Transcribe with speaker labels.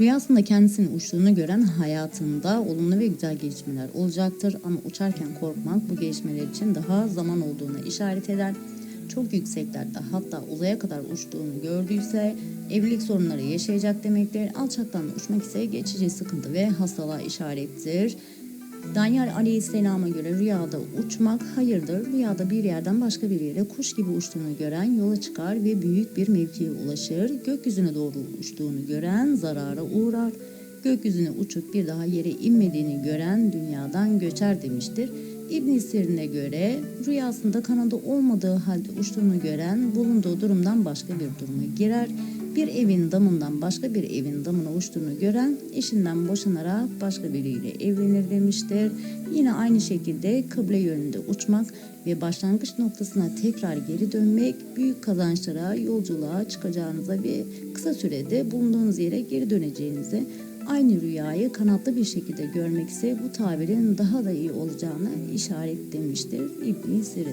Speaker 1: Rüyasında kendisinin uçtuğunu gören hayatında olumlu ve güzel gelişmeler olacaktır ama uçarken korkmak bu gelişmeler için daha zaman olduğuna işaret eder. Çok yükseklerde hatta uzaya kadar uçtuğunu gördüyse evlilik sorunları yaşayacak demektir. Alçaktan uçmak ise geçici sıkıntı ve hastalığa işarettir. Danyal Aleyhisselam'a göre rüyada uçmak hayırdır. Rüyada bir yerden başka bir yere kuş gibi uçtuğunu gören yola çıkar ve büyük bir mevkiye ulaşır. Gökyüzüne doğru uçtuğunu gören zarara uğrar. Gökyüzüne uçup bir daha yere inmediğini gören dünyadan göçer demiştir. İbn Sir'ine göre rüyasında kanadı olmadığı halde uçtuğunu gören bulunduğu durumdan başka bir duruma girer. Bir evin damından başka bir evin damına uçtuğunu gören eşinden boşanarak başka biriyle evlenir demiştir. Yine aynı şekilde kıble yönünde uçmak ve başlangıç noktasına tekrar geri dönmek büyük kazançlara, yolculuğa çıkacağınıza ve kısa sürede bulunduğunuz yere geri döneceğinize Aynı rüyayı kanatlı bir şekilde görmek ise bu tabirin daha da iyi olacağını işaret demiştir İbn Sirin.